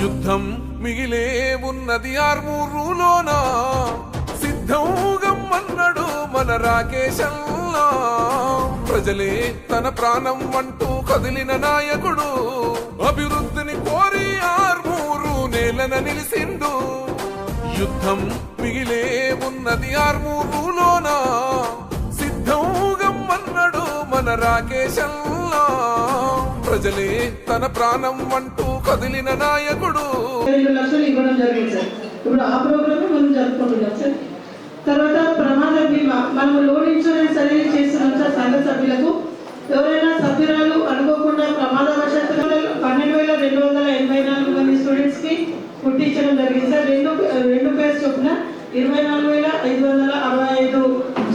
యుద్ధం మిగిలే ఉన్నది ఆర్మూరులోనా? సిద్ధంగం అన్నడు మన రాకేశల్లా? ప్రజలే తన ప్రాణం అంటూ కదిలిన నాయకుడు అభివృద్ధిని కోరి ఆర్మూరు నేలన నిలిసిండు. యుద్ధం మిగిలే ఉన్నది ఆర్మూరులోనా? సిద్ధంగం అన్నడు మన రాకేశల్లా? ప్రజలే తన ప్రాణం అంటూ కదిలిన నాయకుడు. లక్షలు ఇవ్వడం జరిగింది సార్. ఇప్పుడు ఆ ప్రోగ్రామ్ మనం జరుపుకుంటున్నాం సార్. తర్వాత ప్రమాద బీమా. మనం లోన్ ఇన్సూరెన్స్ అనేది చేస్తున్నాం సార్ సంఘ సభ్యులకు. ఎవరైనా సభ్యురాలు అనుకోకుండా ప్రమాదవశాత్తు పన్నెండు వేల రెండు వందల ఎనభై నాలుగు మంది స్టూడెంట్స్కి పుట్టించడం జరిగింది సార్. రెండు రెండు పేర్స్ చొప్పున ఇరవై నాలుగు వేల ఐదు వందల అరవై ఐదు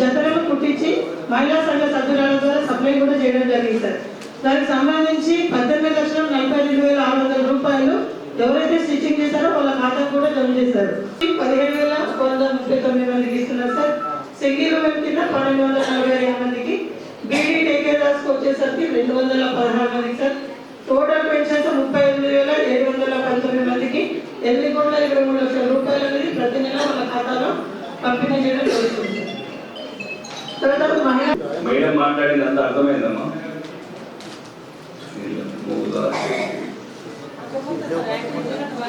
జతలను పుట్టించి మహిళా సంఘ సభ్యురాల ద్వారా సప్లై కూడా చేయడం జరిగింది సార్. దానికి సంబంధించి పద్దెనిమిది లక్షల నలభై రెండు వేల ఆరు వందల రూపాయలు ఎవరైతే స్టిచ్చింగ్ చేశారో వాళ్ళ ఖాతాకు కూడా జమ చేశారు. పదిహేడు వేల వంద ముప్పై తొమ్మిది మందికి ఇస్తున్నారు సార్. సింగిల్ ఉమెన్ కింద పన్నెండు వందల నలభై ఐదు మందికి బీడీ టేకేదార్స్కి వచ్చేసరికి రెండు వందల పదహారు మందికి సార్. టోటల్ పెన్షన్స్ ముప్పై ఎనిమిది వేల ఏడు వందల పంతొమ్మిది మందికి ఎనిమిది కోట్ల ఇరవై మూడు లక్షల రూపాయలు అనేది ప్రతి నెల వాళ్ళ ఖాతాలో పంపిణీ చేయడం జరుగుతుంది తర్వాత మహిళా మేడం మాట్లాడినంత అర్థమైందమ్మా.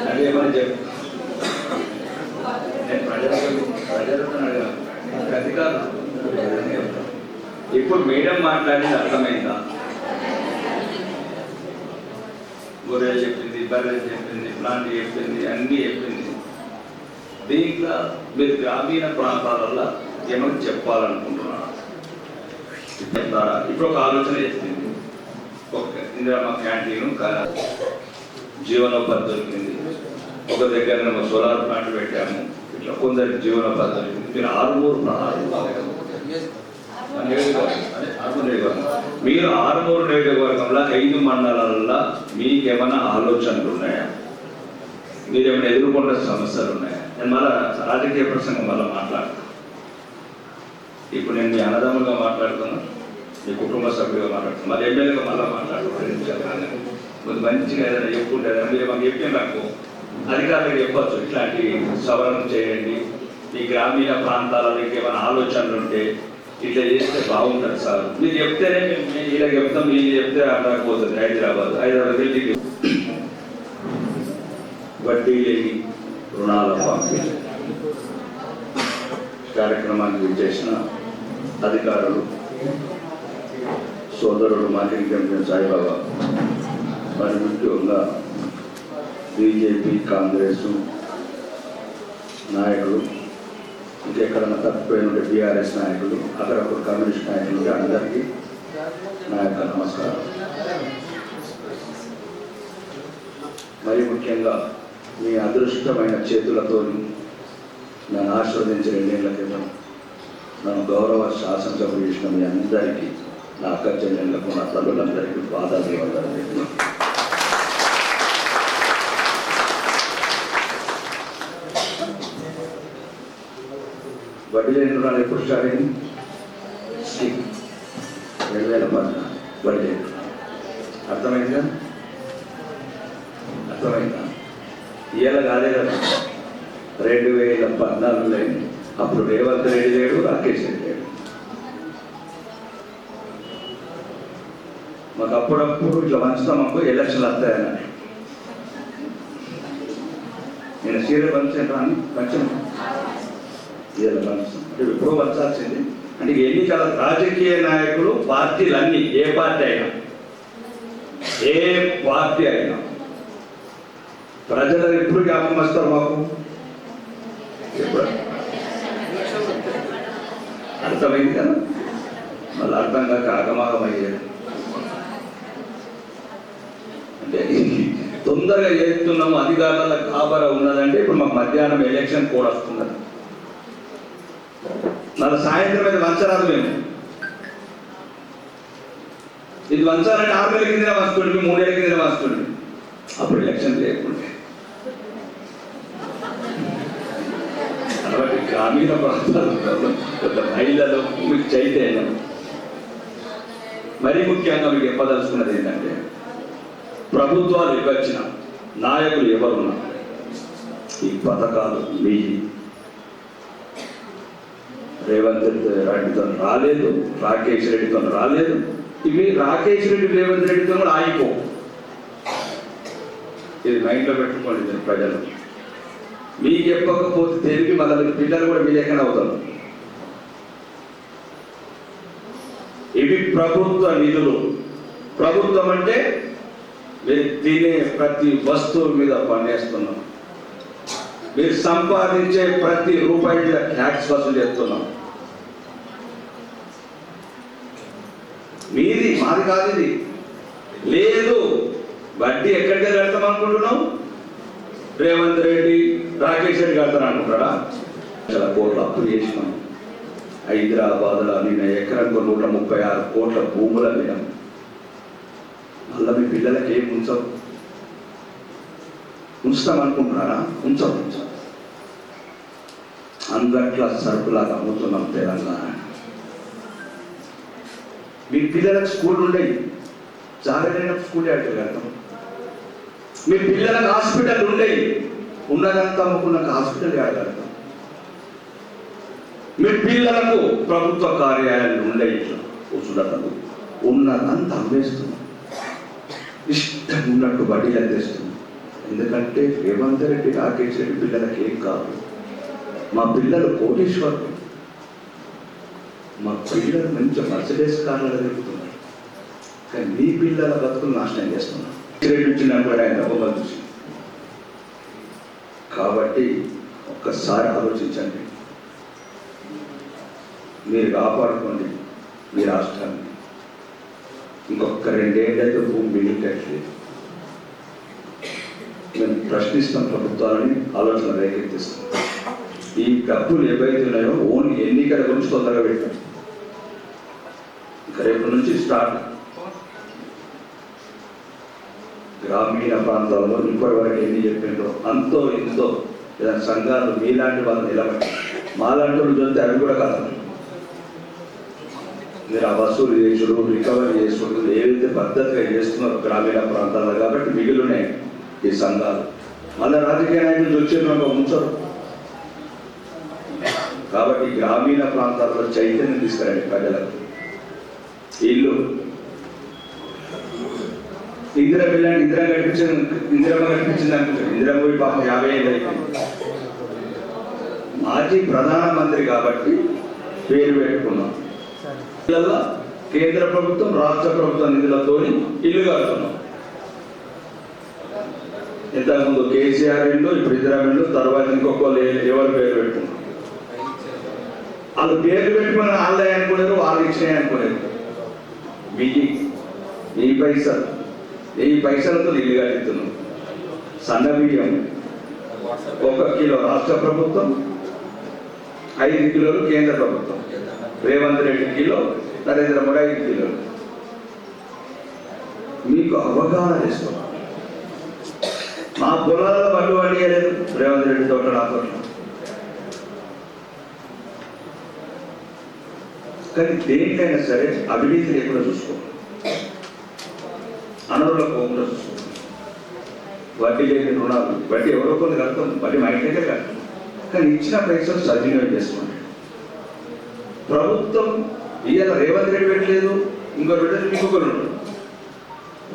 అదేమని చెప్పు నేను ప్రజలకు ప్రజలతో అడిగాను అధికారులు ఇప్పుడు మేడం మాట్లాడింది అర్థమైందా? గొర్రెలు చెప్పింది బర్రెలు చెప్పింది ప్లాంట్ చెప్పింది అన్నీ చెప్పింది. దీంట్లో మీరు గ్రామీణ ప్రాంతాలలో ఏమైనా చెప్పాలనుకుంటున్నారా? చెప్తారా? ఇప్పుడు ఒక ఆలోచన చేసింది ఓకే. ఇందిరమ్మ క్యాంటీన్ క- జీవనోపాధి దొరికింది ఒక దగ్గర మేము సోలార్ ప్లాంట్ పెట్టాము. ఇట్లా కొందరికి జీవనోపాధి దొరికింది మీరు ఆరుమూరు ఆరుమూరు మీరు ఆరుమూరు నియోజకవర్గంలో ఐదు మండలాలలో మీకేమైనా ఆలోచనలు ఉన్నాయా? మీరు ఏమైనా ఎదుర్కొన్న సమస్యలు ఉన్నాయా? నేను మళ్ళా రాజకీయ ప్రసంగం మళ్ళీ మాట్లాడుతాను ఇప్పుడు నేను మీ అన్నదమ్ములుగా మాట్లాడుతున్నాను మీ కుటుంబ సభ్యులుగా మాట్లాడుతున్నా మళ్ళీ ఎమ్మెల్యేగా మళ్ళీ మాట్లాడుతున్నాను కొంచెం మంచిగా ఏదైనా చెప్పుకుంటే మీరు మాకు చెప్పిన నాకు అధికారులకు చెప్పచ్చు. ఇట్లాంటి సవరణ చేయండి. ఈ గ్రామీణ ప్రాంతాలలో ఏమైనా ఆలోచనలు ఉంటే ఇట్లా చేస్తే బాగుంటుంది సార్. మీరు చెప్తేనే మేము ఇలా చెప్తాం మీరు చెప్తే అర్థమైపోతుంది హైదరాబాద్. హైదరాబాద్ వెళ్ళి వడ్డీ లేని రుణాల పంపిణీ కార్యక్రమానికి చేసిన అధికారులు సోదరుడు మాజీ కెంపియన్ సాయిబాబా మరి ముఖ్యంగా బీజేపీ కాంగ్రెస్ నాయకులు ఇంకెక్కడన్నా తప్పిపోయిన ఉంటే బీఆర్ఎస్ నాయకులు అక్కడప్పుడు కమ్యూనిస్ట్ నాయకులు అందరికీ నా యొక్క నమస్కారం. మరి ముఖ్యంగా మీ అదృష్టమైన చేతులతో నన్ను ఆశీర్వదించి రెండేళ్ళ క్రితం నన్ను గౌరవ శాసనసభ చేసిన మీ అందరికీ నా అక్క చెల్లెళ్ళకు నా తల్లులందరికీ పాదాలు వడ్డీ లేని ఎప్పుడు స్టార్ట్ అయింది? రెండు వేల పద్నాలుగు వడ్డీ అర్థమైందా? అర్థమైందా? ఇవాళ కాదే కదా. రెండు వేల పద్నాలుగులో అయింది. అప్పుడు రేవంత్ రెడ్డి లేడు రాకేష్ రెడ్డి లేడు. మాకు అప్పుడప్పుడు ఇట్లా మంచుతాం మాకు ఎలక్షన్లు వస్తాయని నేను సీరియల్ పంచాను కానీ పంచాను ఇవాళ ఎప్పుడో పంచాల్సింది అంటే ఎన్నికల రాజకీయ నాయకులు పార్టీలు అన్ని ఏ పార్టీ అయినా ఏ పార్టీ అయినా ప్రజలు ఎప్పుడు జ్ఞాపకం వస్తారు మాకు. ఎప్పుడు? అర్థమైంది కదా? మళ్ళీ అర్థం కాక అంటే తొందరగా చేస్తున్నాము అధికారుల కాబరా ఉన్నదంటే ఇప్పుడు మాకు మధ్యాహ్నం ఎలక్షన్ కూడా వస్తున్నది మళ్ళీ సాయంత్రం మీద వంచరాదు మేము. ఇది వంచాలంటే ఆరు వేల కింద వస్తుంది మూడేళ్ళ కింద వస్తుంది అప్పుడు ఎలక్షన్ లేకుంటే కాబట్టి గ్రామీణ ప్రాంతాలలో కొంత మహిళలు మీకు చైతన్యం. మరీ ముఖ్యంగా మీకు చెప్పదలుచుకున్నది ఏంటంటే ప్రభుత్వాలు ఇవ్వచ్చిన నాయకులు ఎవరున్నా ఈ పథకాలు మీ రేవంత్ రెడ్డితో రాలేదు రాకేష్ రెడ్డితో రాలేదు ఇవి రాకేష్ రెడ్డి రేవంత్ రెడ్డితో కూడా ఆగిపో. ఇది మైండ్లో పెట్టుకోండి ప్రజలు. మీకు చెప్పకపోతే తిరిగి మళ్ళీ పిల్లలు కూడా మీ లెక్కన అవుతారు. ఇవి ప్రభుత్వ నిధులు. ప్రభుత్వం అంటే మీరు తినే ప్రతి వస్తువు మీద పనిచేస్తున్నాం మీరు సంపాదించే ప్రతి రూపాయి మీద ట్యాక్స్ వసూలు చేస్తున్నాం. మీది మాది కాదు ఇది. లేదు వడ్డీ ఎక్కడికే కడతాం అనుకుంటున్నాం రేవంత్ రెడ్డి రాకేష్ రెడ్డి కడతాను అనుకుంటాడా? చాలా కోట్లు అప్పు చేసినాం. హైదరాబాద్లో నేను ఎకరంకు నూట ముప్పై ఆరు కోట్ల భూముల మీద మళ్ళీ మీ పిల్లలకి ఏం ఉంచవు? ఉంచుతాం అనుకుంటున్నారా ఉంచవు. ఉంచం సరుకులాగా అమ్ముతున్నాం తెలంగాణ. మీ పిల్లలకు స్కూల్ ఉండేవి జాగ్రత్త స్కూల్ అడగలుగుతాం మీ పిల్లలకు హాస్పిటల్ ఉండేవి ఉన్నదంతా అమ్ముకున్నాక హాస్పిటల్ అడగలుగుతాం మీ పిల్లలకు ప్రభుత్వ కార్యాలయాలు ఉండే ఇట్లా కూర్చుండదు ఉన్నదంతా అమ్మేస్తున్నాం. ఇష్టం ఉన్నట్టు వడ్డీలు తెస్తున్నాం ఎందుకంటే రేవంత్ రెడ్డి రాకేష్ రెడ్డి పిల్లలకి ఏం కాదు. మా పిల్లలు కోటేశ్వరులు. మా పిల్లలు మంచి మర్సిడేస్ కార్లలో తిరుగుతున్నారు. కానీ మీ పిల్లల బతుకులు నాశనం చేస్తున్నారు. రెడ్డి వచ్చినా కూడా ఆయన బొమ్మలు చూసి కాబట్టి ఒక్కసారి ఆలోచించండి. మీరు కాపాడుకోండి. మీ రాష్ట్రాన్ని. ఇంకొక రెండేళ్ళైతే భూమి మిగిలిటట్లేదు మేము ప్రశ్నిస్తాం ప్రభుత్వాలని ఆలోచన రేకెత్తిస్తాం ఈ డబ్బులు ఏవైతే ఉన్నాయో ఓన్ ఎన్నికల గురించి తొందరగా పెట్టాం ఇంకా రేపు నుంచి స్టార్ట్. గ్రామీణ ప్రాంతాల్లో ఇప్పటి వరకు ఎన్ని చెప్పిండ్రో అంతో ఇంతో సంఘాలు మీలాంటి వాళ్ళు నిలబడి మాలాంటి వాళ్ళు చూస్తే అవి కూడా కాదు. మీరు ఆ వసూలు చేసుడు రికవరీ చేసుడు ఏదైతే పద్ధతిగా చేస్తున్నారో గ్రామీణ ప్రాంతాల్లో కాబట్టి మిగిలినే ఈ సంఘాలు. మళ్ళీ రాజకీయ నాయకులు వచ్చేటువంటి ఉంచరు కాబట్టి గ్రామీణ ప్రాంతాల్లో చైతన్యం తీసుకురండి ప్రజలకు. ఇల్లు. ఇందిర పిల్లని ఇందిర కనిపించింది ఇందిరమ్మ కనిపించింది అనుకుంటారు ఇందిరమ్మ పోయి పాపం యాభై ఐదు అయిపోయింది. మాజీ ప్రధానమంత్రి కాబట్టి పేరు పెట్టుకున్నాం. కేంద్ర ప్రభుత్వం రాష్ట్ర ప్రభుత్వ నిధులతో ఇల్లు కడుతున్నాం. ఇంతకుముందు కేసీఆర్ ఇల్లు ఇప్పుడు ఇద్దరు ఇల్లు తర్వాత ఇంకొకళ్ళు ఎవరు పేరు పెట్టుకున్నారు వాళ్ళు పేర్లు పెట్టుకుని వాళ్ళే అనుకున్నారు వాళ్ళు ఇచ్చినాయి అనుకున్నారు మీ ఈ పైసలు ఈ పైసలతో ఇల్లు కట్టిస్తున్నాం. సన్న బియ్యం ఒక కిలో రాష్ట్ర ప్రభుత్వం ఐదు కిలోలు కేంద్ర ప్రభుత్వం. రేవంత్ రెడ్డి కిలో నరేంద్ర మోడీ ఐదు మీకు అవగాహన చేస్తున్నాం మా పొలాలలో బండి పండియలేదు రేవంత్ రెడ్డి తోట నా తోట. కానీ దేనికైనా సరే అవినీతి లేకుండా చూసుకో అనరుల పోకుండా చూసుకో వడ్డీ లేని రుణాలు వడ్డీ ఎవరో కొన్ని కడతాం వడ్డీ మా ఇంటి కడతాం. కానీ ఇచ్చిన పైసలు సద్వినియోగం చేసుకోండి. ప్రభుత్వం ఇవాళ రేవంత్ రెడ్డి పెట్టలేదు ఇంకో పెట్టలేదు ఇంకొకరు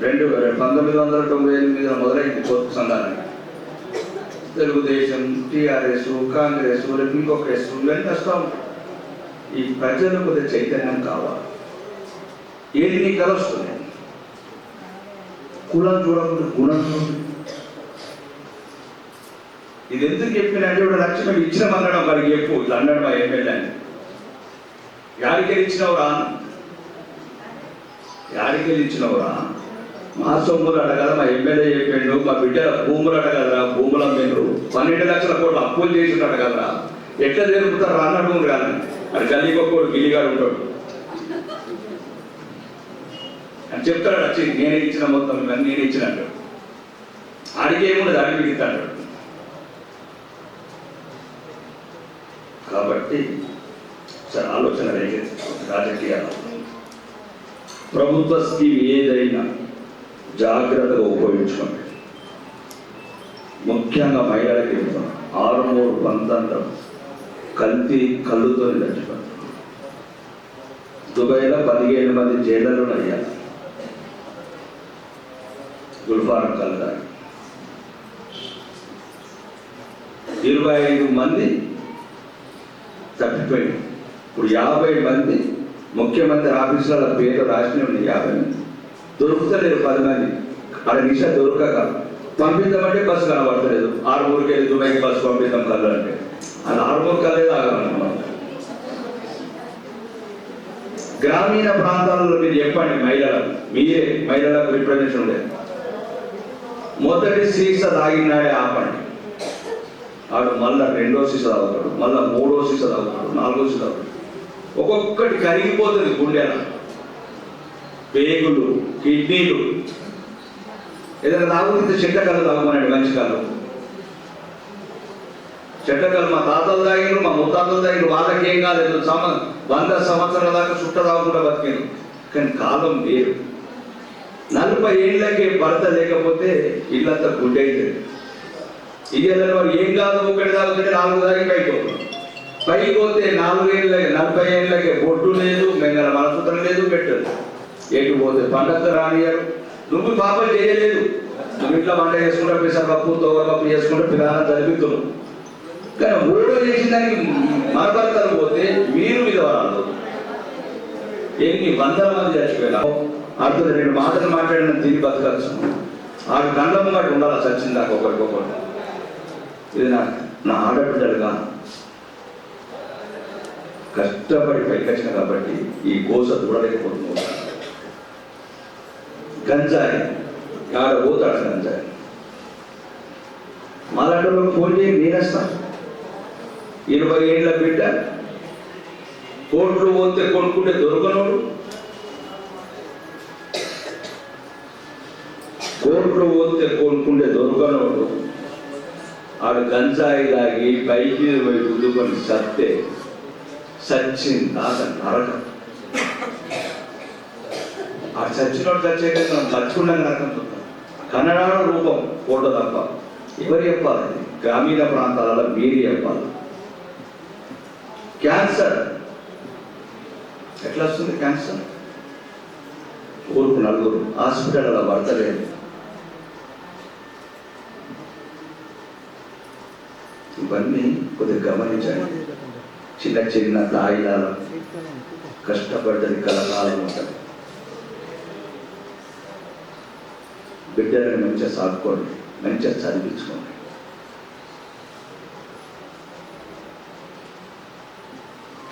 రెండు పంతొమ్మిది వందల తొంభై ఎనిమిదిలో మొదలైంది పొత్తు సంఘాన్ని తెలుగుదేశం టీఆర్ఎస్ కాంగ్రెస్ ఇంకొక ఎస్ ఇవన్నీ వస్తూ ఉంటాయి ఈ ప్రజలు కొద్దిగా చైతన్యం కావాలి. ఏది నీ కలుస్తున్నాయి కులం చూడకుండా గుణం చూడండి ఇది ఎందుకు చెప్పిన అంటే ఇప్పుడు లక్ష్యం ఇచ్చిన అనడం వాడికి చెప్పు. ఇట్లా అన్నాడు మా ఎమ్మెల్యే అని యాడికెళ్ళి ఇచ్చినవురా యాడికెళ్ళి ఇచ్చినవురా మా సొమ్ములు అడగదా మా ఎమ్మెల్యే చెప్పిండు మా బిడ్డ భూములు అడగలరా భూములు అమ్మిండ్రు. పన్నెండు లక్షల కోట్లు అప్పులు చేసి అడగలరా ఎట్లా జరుగుతారు రా కానీ కాదు అది గల్లీ ఒక్కడు గిల్లిగాడు ఉంటాడు. అని చెప్తాడు వచ్చి నేనే ఇచ్చిన మొత్తం ఇవన్నీ నేనే ఇచ్చినట్టు అడిగేముండదు ఏముండదు ఆడికి మిగతాడు కాబట్టి సార్ ఆలోచన రేగేది రాజకీయాలు ప్రభుత్వ స్కీమ్ ఏదైనా జాగ్రత్తగా ఉపయోగించుకోండి. ముఖ్యంగా మహిళలకి ఆరు మూడు పంతంతం కల్తీ కళ్ళుతో చచ్చిపోతుంది దుబాయ్లో పదిహేను మంది జైలర్లు అయ్యారు గుల్ఫారం కళ్ళు ఇరవై ఐదు మంది తప్పిపోయింది ఇప్పుడు యాభై మంది ముఖ్యమంత్రి ఆఫీసుల పేరు రాసిన ఉంది యాభై మంది. దొరుకుతలేరు పది మంది. ఆడ నిష దొరకక. పంపిద్దామంటే బస్సు కనబడతలేదు. ఆరుమూరుకి వెళ్ళి దుబాయ్కి బస్సు పంపిద్దాం కళ్ళు అంటే. అది ఆరుమూరు కలేదు తాగాలన్నమాట గ్రామీణ ప్రాంతాలలో మీరు చెప్పండి మహిళలకు. మీరే మహిళలకు రిప్రజెంటేషన్ ఉండేది మొదటి సీస తాగినాడే ఆపండి. ఆడు మళ్ళా రెండో సీస తాగుతాడు. మళ్ళా మూడో సీస తాగుతాడు. నాలుగో సీస తాగుతాడు. ఒక్కొక్కటి కరిగిపోతుంది గుండెన పేగులు కిడ్నీలు. ఏదైనా తాగుతుంటే చెట్టకల్లు తాగమనండి మంచి కళ్ళు. చెట్టకల్లు మా తాతలు తాగిరు మా ముత్తాతలు తాగిరు వాళ్ళకి ఏం కాలేదు. సమ వంద సంవత్సరాల దాకా చుట్ట తాగకుండా బతికాను కానీ కాలం వేరు. నలభై ఏళ్ళకే భర్త లేకపోతే ఇల్లంతా గుడ్డ అవుతుంది ఇయ్యాల వారు ఏం కాదు ఒకటి తాగుతుంటే నాలుగు దాకా అయిపోతుంది పైకి పోతే నాలుగేళ్ళ నలభై ఏళ్ళకి బొడ్డు లేదు మెంగళ మనసూత్రం లేదు పెట్టదు ఎటు పోతే పండగ రానియరు నువ్వు పాపం చేయలేదు. నువ్వు ఇంట్లో వంట పప్పు పెసరపప్పు తోగపప్పు చేసుకుంటే పిల్లలను చదివిస్తున్నావు కానీ ఓడో చేసిన దానికి మరభర్తలు పోతే మీరు విధవరాలు ఎన్ని వందల మంది చచ్చిపోయినా అర్థం రెండు మాటలు మాట్లాడిన తిరిగి బతకాల్సి ఆ కళ్ళ ముంగట ఉండాలి చచ్చింది దాకా ఒకరికొకరు. ఇది నా నా ఆడబిడ్డలుగా కష్టపడి పైకొచ్చిన కాబట్టి ఈ కోస చూడలేకపోతున్నాం. గంజాయి ఆడ పోతాడు గంజాయి? మాలాంటి ఫోన్ చేయి నేనేస్తాను ఇరవై ఏళ్ళ బిడ్డ కోట్లు పోతే కొనుక్కుంటే దొరకనోడు. కోట్లు పోతే కొనుక్కుంటే దొరకనోడు. ఆడు గంజాయి తాగి పైకి పోయి గుద్దుకొని సత్తే. సచ్చింది దాకా నరకం. ఆ చచ్చినోడు చచ్చేది మనం చచ్చుకున్నాక నరకం చూద్దాం. కన్నడ రూపం ఫోటో తప్ప ఎవరు చెప్పాలి? గ్రామీణ ప్రాంతాలలో మీరు చెప్పాలి. క్యాన్సర్. ఎట్లా వస్తుంది క్యాన్సర్? ఊరుకు నలుగురు హాస్పిటల్లో పడతలేదు. ఇవన్నీ కొద్దిగా గమనించండి. చిన్న చిన్న తాయిలాల కష్టపడ్డది కలకాలం ఉంటుంది. బిడ్డలను మంచిగా సాగుకోండి మంచిగా చదివించుకోండి.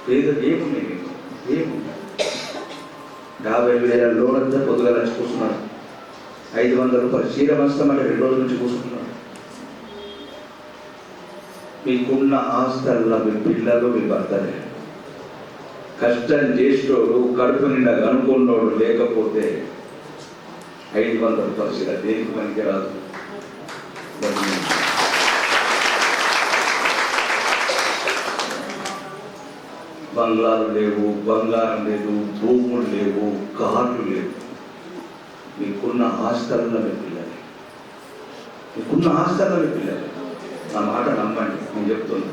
పేద ఏముంది మీకు ఏముంది? యాభై వేల లోనంతా పొద్దుగా కూర్చున్నాడు ఐదు వందల రూపాయలు చీర వస్తామంటే రెండు రోజుల నుంచి కూర్చుంటున్నాడు మీకున్న ఆస్తల్లో మీ పిల్లలు మీ భర్తలే. కష్టం చేసేటోడు కడుపు నిండా కనుక్కున్నోడు లేకపోతే ఐదు వందల రూపాయలు దేనికి పనికి రాదు బంగ్లాలు లేవు బంగారం లేదు భూములు లేవు కార్లు లేవు. మీకున్న ఆస్తల్లో మీ పిల్లలు. మీకున్న ఆస్తల్లో మీ పిల్లలు. నా మాట నమ్మండి నేను చెప్తున్నా.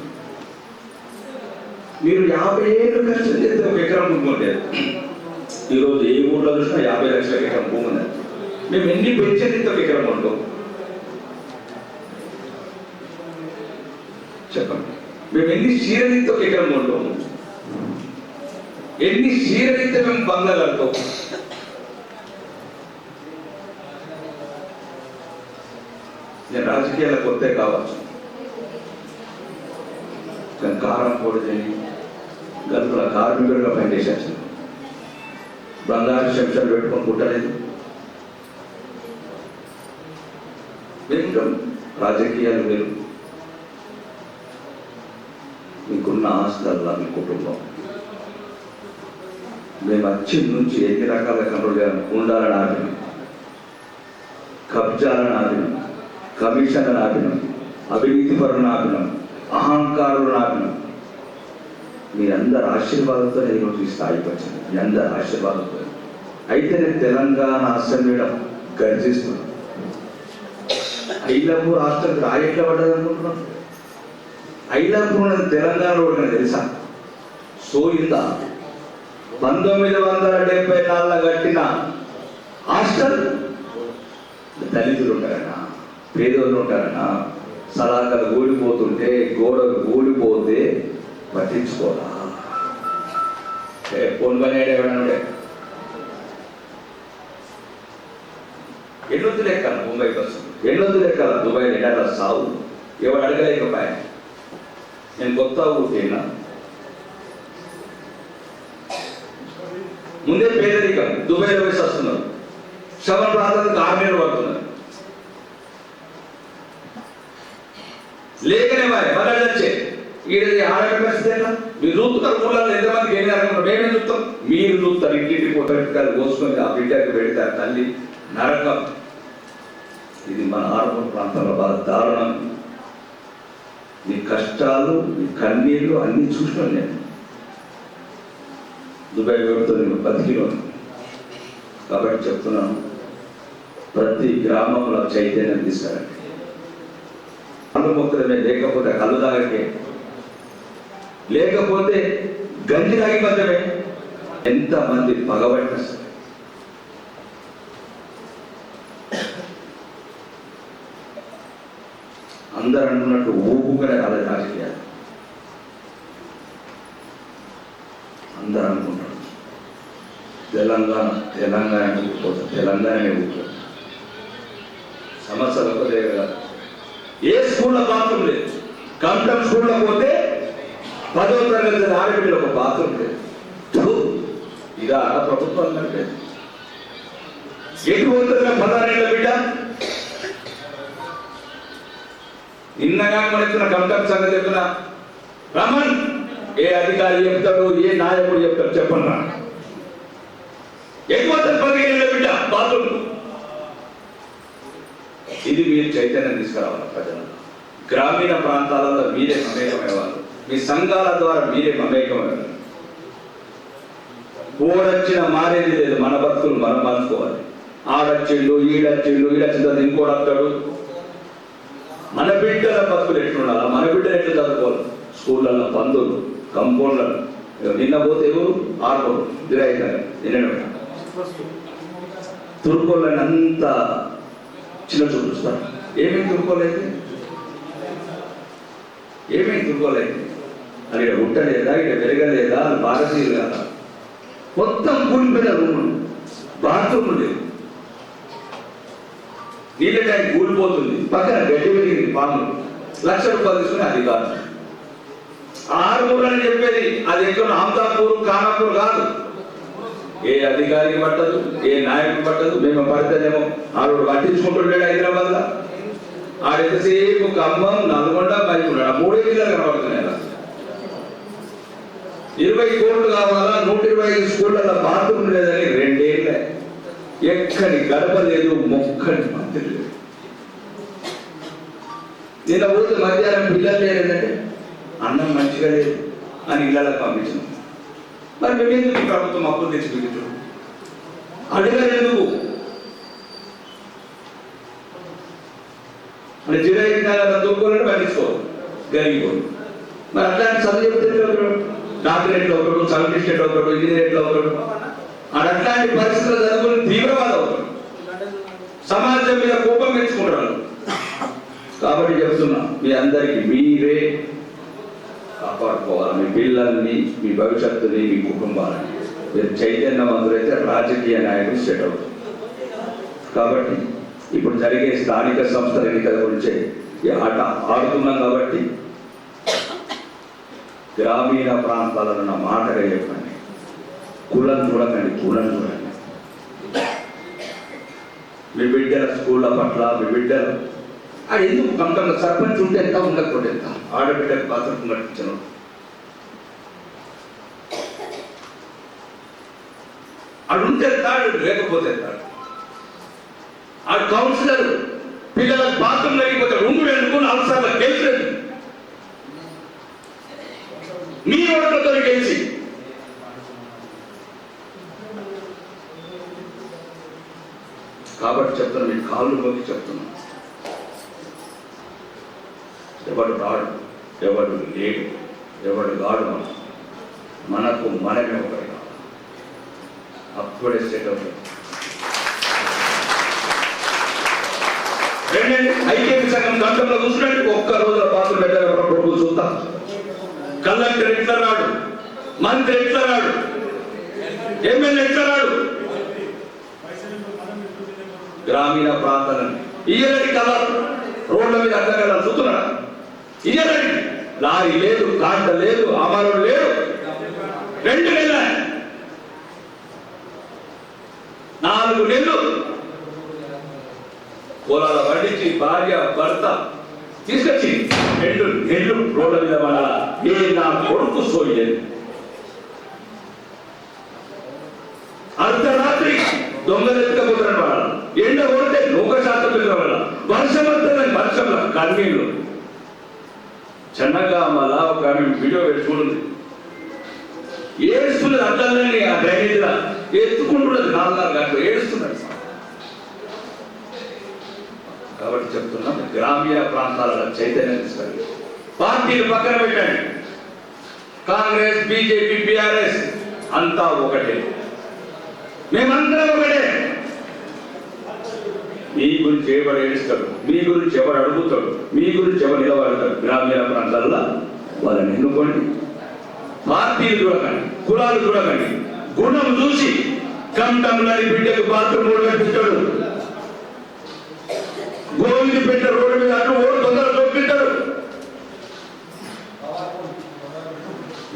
మీరు యాభై ఏళ్ళు కష్టం చేస్తే ఒక ఎకరం భూమి ఉండేది ఈరోజు ఏ ఊళ్ళో చూసినా యాభై లక్షల ఎకరం భూమి ఉంది మేము ఎన్ని పెంచేది ఒక ఎకరం ఉంటాం చెప్పండి. మేము ఎన్ని చీరలితో ఒక ఎకరం ఉంటాము ఎన్ని చీరలితో మేము బంగాలు అంటాం? నేను రాజకీయాలకు వస్తే కావచ్చు. కానీ కారం పొడి తిని గల్పుల కార్మికులుగా పనిచేసేసి బంగారు శంషాలు పెట్టుకొని కుట్టలేదు. వింటాం రాజకీయాలు వేరు. మీకున్న ఆస్తులల్లా మీ కుటుంబం. మేము వచ్చి నుంచి ఎన్ని రకాల కంట్రోల్ చేయాలి ఉండాలని ఆపినాం. కబ్జాలను ఆపినాం. కమిషన్లను ఆపినాం. అవినీతి పరులను ఆపినాం. అహంకారులు నాకు మీరందరి ఆశీర్వాదంతో నేను ఈరోజు ఈ స్థాయికి వచ్చాను. మీ అందరి ఆశీర్వాదంతో. అయితే నేను తెలంగాణ అసెంబ్లీలో గర్జిస్తున్నాను ఐలాపూర్ రాష్ట్ర రాయట్ల పడ్డది అనుకుంటున్నాం ఐలాపూర్ అనేది తెలంగాణలో కూడా తెలుసా? సోయిందా పంతొమ్మిది వందల డెబ్బై నాలుగులో కట్టిన హాస్టల్. దళితులు ఉంటారన్నా పేదోళ్ళు ఉంటారన్నా సలాకలు ఊడిపోతుంటే గోడ ఊడిపోతే పట్టించుకోరా. ఫోన్ పని ఎవడనుండే ఎన్నొద్దులు ఎక్కాలి ముంబై బస్సు? ఎన్నొద్దులు ఎక్కాలి దుబాయ్ ఎడాల సావు? ఎవడు అడగలేకపోయా నేను కొత్త ఊరికేనా ముందే పేదరికం. దుబాయ్లో వేసి వస్తున్నారు. శవన్ ప్రాంతానికి ఆర్మీలో పడుతున్నారు. లేకనే మరి మళ్ళీ వచ్చే. ఈడది ఆడక పరిస్థితి ఎట్లా మీరు చూస్తున్నారు ఊళ్ళలో ఎంతమందికి ఏం జరుగుతుందో మేమే చూస్తాం మీరు చూస్తారు ఇంటింటి పొట్టలు కోసుకొని ఆ బిడ్డకి పెడతారు తల్లి నరకం. ఇది మన ఆరోగ్య ప్రాంతంలో బాగా దారుణం. నీ కష్టాలు మీ కన్నీళ్ళు అన్నీ చూసినాను నేను. దుబాయ్ వెళ్తూ నేను బతికిలో కాబట్టి చెప్తున్నాను ప్రతి గ్రామంలో చైతన్యం తీసుకురండి. కళ్ళు మొక్కడమే లేకపోతే కళ్ళు తాగకే. లేకపోతే గంజి తాగి బద్దమే ఎంతమంది పగబట్టిన అందరు అనుకున్నట్టు ఊపుకనే కాదు రాజకీయాలు. అందరు అనుకుంటారు తెలంగాణ తెలంగాణ ఊపిపోతుంది తెలంగాణనే ఊపిపోతుంది సమస్యలు ఒకటే కదా. ఏ స్కూల్లో బాత్రూమ్ లేదు. కంప్యూటర్ స్కూల్లో పోతే పదో తరగతి ఆడబిడ్డలు ఒక బాత్రూమ్ లేదు. ఇదా ప్రభుత్వం కంటే. ఎటు పోతున్న పదారేళ్ళ బిడ్డ? నిన్నగా మనకున్న కంప్యూటర్ సంగతి చెప్తున్నా రమణ్ ఏ అధికారి చెప్తాడు ఏ నాయకుడు చెప్తాడు చెప్పండి రా ఎక్కువ పదిహేను బిడ్డ బాత్రూమ్ ఇది మీరు చైతన్యం తీసుకురావాలి ప్రజలను గ్రామీణ ప్రాంతాలలో మీరే మమేకమయ్యేవాళ్ళు. మీ సంఘాల ద్వారా మీరే మమేకమయ్యేవాళ్ళు. ఓడొచ్చిన మారేది లేదు మన భక్తులు మనం పంచుకోవాలి ఆడొచ్చిండు ఈడొచ్చిండు ఈడొచ్చింది ఇంకోడు వస్తాడు. మన బిడ్డల బతుకులు ఎట్లుండాలా? మన బిడ్డలు ఎట్లా చదువుకోవాలి? స్కూళ్ళల్లో పందులు కంపౌండ్లలో ఇక నిన్న పోతే ఎవరు? ఆడుకోరు దిరాయితారు నిన్న తుర్కోళ్ళని అంతా చిన్న చూపిస్తారు ఏమేమి దుర్కోలేదు ఏమేమి దుర్కోలేదు అది ఇక్కడ ఉట్టలేదా ఇక్కడ పెరగలేదా? భారతీయులు కదా? మొత్తం కూలిపోయిన రూమ్ బాత్రూమ్ లేదు నీళ్ళ ట్యాంక్ కూలిపోతుంది. పక్కన గడ్డి పెరిగింది పాము. లక్ష రూపాయలు తీసుకుని అది కాదు. ఆరుమూరు అని చెప్పేది అది ఎక్కడ అమదాపూర్ ఖానాపూర్ కాదు. ఏ అధికారికి పట్టదు ఏ నాయకుడు పట్టదు. మేము పడితేనేమో. ఆవిడ పట్టించుకుంటుండే హైదరాబాద్లో ఆడెంతసేపు ఖమ్మం నల్గొండ మైకున్నాడు ఆ మూడే జిల్లాలు కనబడుతున్నాయి ఇరవై కోట్లు కావాలా? నూట ఇరవై ఐదు స్కూళ్ళ బాత్రూమ్ లేదని రెండేళ్ళ ఎక్కడి గడప లేదు మొక్కడి మంత్రి లేదు. నిన్న ఊరికి మధ్యాహ్నం పిల్లలు లేదంటే అన్నం మంచిగా లేదు అని ఇళ్ళకి పంపించింది. మరి మేమెందుకు ఈ ప్రభుత్వం అప్పులు తెచ్చి పెట్టారు అడగారు ఎందుకు అంటే జిరాయి దూకోవాలంటే పట్టించుకోవాలి గరిగిపోదు మరి అట్లాంటి చదువు చెప్తే ఎట్లా ఒకడు డాక్టరేట్ ఒకడు సైంటిస్ట్ ఒకడు ఇంజనీర్ అట్లాంటి పరిస్థితులు చదువుకుని తీవ్రవాదం అవుతాడు సమాజం మీద కోపం పెంచుకుంటాడు కాబట్టి చెప్తున్నా మీ అందరికీ మీరే కాపాడుకోవాలి. మీ పిల్లల్ని మీ భవిష్యత్తుని మీ కుటుంబాలని. మీరు చైతన్యవంతులైతే రాజకీయ నాయకులు సెట్ అవుతుంది కాబట్టి ఇప్పుడు జరిగే స్థానిక సంస్థల ఎన్నికల గురించి ఈ ఆట ఆడుతున్నాం కాబట్టి గ్రామీణ ప్రాంతాలలో నా మాట చెప్పండి. కులం చూడకండి కులం చూడండి మీ బిడ్డల స్కూళ్ళ పట్ల మీ బిడ్డలు అది ఎందుకు కంపెనీ సర్పంచ్ ఉంటే ఎంత ఉండకపోతే ఎంత ఆడబిడ్డకు బాత్రూమ్ కట్టించను ఆడు ఉంటే తాడు లేకపోతే తాడు ఆ కౌన్సిలర్ పిల్లలకు బాత్రూమ్ లేకపోతే రెండు ఎందుకు నాలుగు గెలిచలేదు మీ ఓట్లతో గెలిచి. కాబట్టి చెప్తున్నా నేను కాళ్ళు మొక్కి చెప్తున్నాను ఎవడు రాడు ఎవడు లేడు ఎవడు కాడు మనం. మనకు మనమే ఒకటి అప్పుడే సెట్ అవుతుంది. రెండండి ఐక్యత సంఘం గంటల్లో చూసినట్టు ఒక్క రోజుల పాత్ర పెట్టారు ప్రభు చూద్దాం కలెక్టర్ ఎట్లా రాడు? మంత్రి ఎట్లా రాడు? ఎమ్మెల్యే ఎట్లా రాడు? గ్రామీణ ప్రాంతాలను ఇయ్యలటి కలర్ రోడ్ల మీద అడ్డగల చూస్తున్నాడా ఇయ్యలటి లారీ లేదు కాంట లేదు అమరుడు లేదు. రెండు నెలల నాలుగు నెలలు పొలాల పండించి భార్య భర్త తీసుకొచ్చి రెండు నెలలు రోడ్ల మీద మన ఏ నా కొడుకు సోయలేదు అర్ధరాత్రి దొంగలు ఎత్తుకపోతున్న వాళ్ళ ఎండ కొడితే నూక శాతం పిల్లల వల్ల వర్షం వస్తుంది వర్షంలో కన్నీళ్ళు. చెన్నగామల ఒక ఆమె వీడియో పెట్టి ఏడుస్తున్నది అడ్డాలని ఆ డ్రైనేజ్ ఎత్తుకుంటున్నది నాలుగున్నర గంటలు ఏడుస్తున్నాడు కాబట్టి చెప్తున్నాం గ్రామీణ ప్రాంతాలలో చైతన్యం తీసుకెళ్ళి పార్టీలు పక్కన పెట్టండి. కాంగ్రెస్ బీజేపీ బీఆర్ఎస్ అంతా ఒకటే. మేమందరం ఒకటే. మీ గురించి ఎవరు ఏడుస్తాడు మీ గురించి ఎవరు అడుగుతాడు మీ గురించి ఎవరు నిలబడతాడు గ్రామీణ ప్రాంతాల్లో వాళ్ళని ఎన్నుకోండి. పార్టీలు చూడకండి కులాలు చూడకండి గుణం చూసి కంటంలని బిడ్డకు బాత్రూమ్ కూడా కనిపిస్తాడు గోవింది పెట్ట రోడ్డు మీద అటు ఓడి తొందర చూపిస్తాడు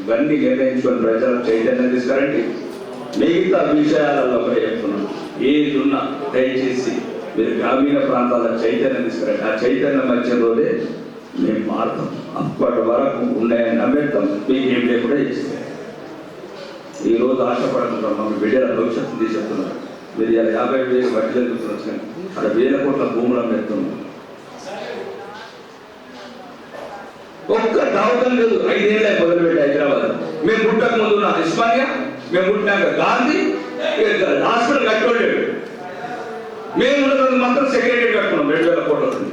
ఇవన్నీ నిర్ణయించుకొని ప్రజలకు చైతన్యం తీసుకురండి. మిగతా విషయాలలో ఒకటే చెప్తున్నాను. ఏది ఉన్నా దయచేసి మీరు గ్రామీణ ప్రాంతాల చైతన్యం తీసుకురండి. ఆ చైతన్యం మధ్యలోనే రోజే మేము మారుతాం. అప్పటి వరకు ఉన్నాయని నమ్మేస్తాం మీకు ఏం లేకుండా చేస్తే. ఈ రోజు ఆశపడుతున్నాం మా బిడ్డల భవిష్యత్తు తీసేస్తున్నారు మీరు ఇలా యాభై వేలు వడ్డీ జరుగుతున్నారు అక్కడ వేల కోట్ల భూములు అమ్మేస్తున్నాం ఒక్క దావతం లేదు. ఐదేళ్ళ మొదలుపెట్టి హైదరాబాద్. మేము పుట్టక ముందు ఉన్న ఇస్మానియా మేము పుట్టినాక గాంధీ ఇక హాస్పిటల్ కట్టుకోలేడు మేము ఉన్నటువంటి మాత్రం సెక్రటరీ కట్టుకున్నాం రెండు వేల కోట్ల ఉంది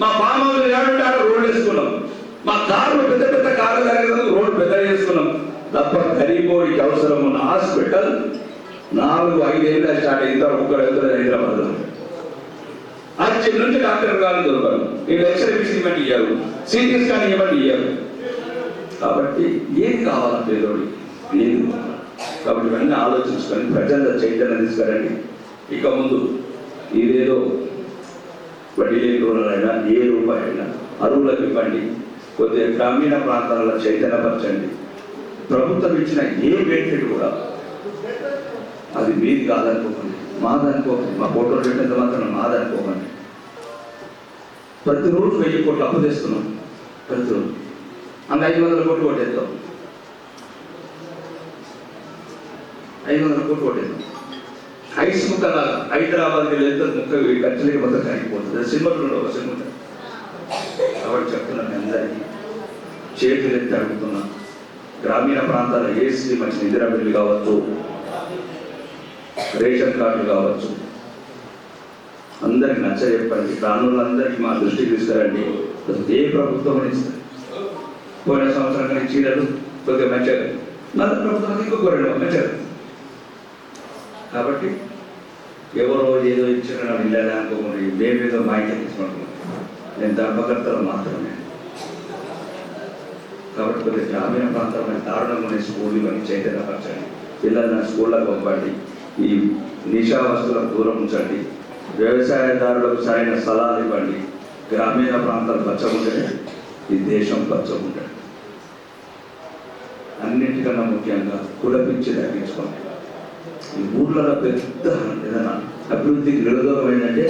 మా ఫామ్ హౌస్ ఏడుంటే ఆడ రోడ్లు వేసుకున్నాం. మా కార్లు పెద్ద పెద్ద కార్లు జరిగినందుకు రోడ్డు పెద్ద చేసుకున్నాం తప్ప గరీబోడికి అవసరం ఉన్న హాస్పిటల్ నాలుగు ఐదేళ్ళ స్టార్ట్ అయిన తర్వాత ఒక్కరు వెళ్తారు హైదరాబాద్లో వచ్చి నుంచి డాక్టర్ గారు దొరకరు. ఈ ఎక్స్రే ఇవ్వండి ఇయ్యారు. సీటీ స్కాన్ ఇవ్వండి ఇయ్యారు. కాబట్టి ఏది కావాలా పేదోడి ఏది కాబట్టి ఇవన్నీ ఆలోచించుకొని ప్రజల చైతన్యం తీసుకురండి. ఇక ముందు ఇదేదో వడ్డీ లేని ఏ రూపాయైనా అరువులకు ఇవ్వండి. కొద్దిగా గ్రామీణ ప్రాంతాలలో చైతన్యపరచండి. ప్రభుత్వం ఇచ్చిన ఏ బెనిఫిట్ కూడా అది మీది కాదనుకోకండి. మాదనుకోకండి. మా ఫోటోలు పెట్టినంత మాత్రం మాదనుకోకండి. ప్రతిరోజు వెయ్యి కోట్లు అప్పు తెస్తున్నాం. ప్రతిరోజు. అంత ఐదు వందల కోట్లు కొట్టేస్తాం. ఐదు వందల కోట్లు పడింది ఐస్ ముక్కలాగా హైదరాబాద్కి వెళ్తే ముక్క ఖర్చులకి మొత్తం కరిగిపోతుంది అది సినిమాలో ఒక సినిమా కాబట్టి చెప్తున్నాను అందరికీ. చేతులు ఎత్తి అడుగుతున్నా. గ్రామీణ ప్రాంతాల ఏసీ మంచి నిద్ర బిల్లు కావచ్చు రేషన్ కార్డులు కావచ్చు. అందరికి నచ్చ చెప్పండి. ప్రాణులందరికీ మా దృష్టికి తీసుకురండి. ఏ ప్రభుత్వం ఇస్తుంది పోయిన సంవత్సరం కానీ చీరలు కొద్దిగా మంచిగా మళ్ళీ ప్రభుత్వం ఇంకొక రెండు మంచిగా కాబట్టి ఎవరో ఏదో ఇచ్చిన వెళ్ళాలి అనుకోకుండా మేమేదో మా ఇంటికి నేను ధర్మకర్తలు మాత్రమే. కాబట్టి కొద్దిగా గ్రామీణ ప్రాంతంలో దారుణంగా స్కూల్ ఇవన్నీ చైతన్యపరచండి. పిల్లల్ని స్కూళ్ళకు పంపండి. ఈ నిశా వస్తువులకు దూరం ఉంచండి. వ్యవసాయదారులకు సరైన స్థలాలు ఇవ్వండి. గ్రామీణ ప్రాంతాలు పచ్చగుంటేనే ఈ దేశం పచ్చగుంటాయి అన్నిటికన్నా ముఖ్యంగా కులపించి తగ్గించుకోండి. ఈ ఊర్లలో పెద్ద ఏదైనా అభివృద్ధికి నిరుదోగం ఏంటంటే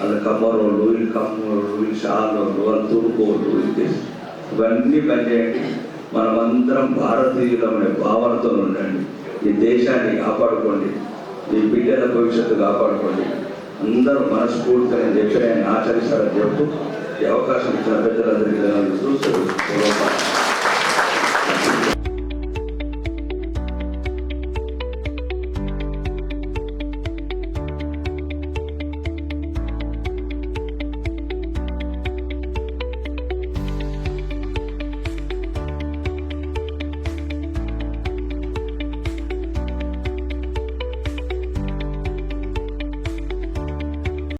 వాళ్ళ కమ్మరోళ్ళు వీళ్ళు కమ్మరోళ్ళు వీళ్ళు షాలోళ్ళు వాళ్ళు తూర్పోళ్ళు ఇవన్నీ పనిచేయండి. మనమందరం భారతీయులమనే భావనతో ఉండండి. ఈ దేశాన్ని కాపాడుకోండి. ఈ బిడ్డల భవిష్యత్తు కాపాడుకోండి. అందరూ మనస్ఫూర్తిని నేను ఆయన ఆచరిస్తారని చెప్తూ ఈ అవకాశం ఇచ్చిన పెద్దలందరికీ ధన్యవాదాలు.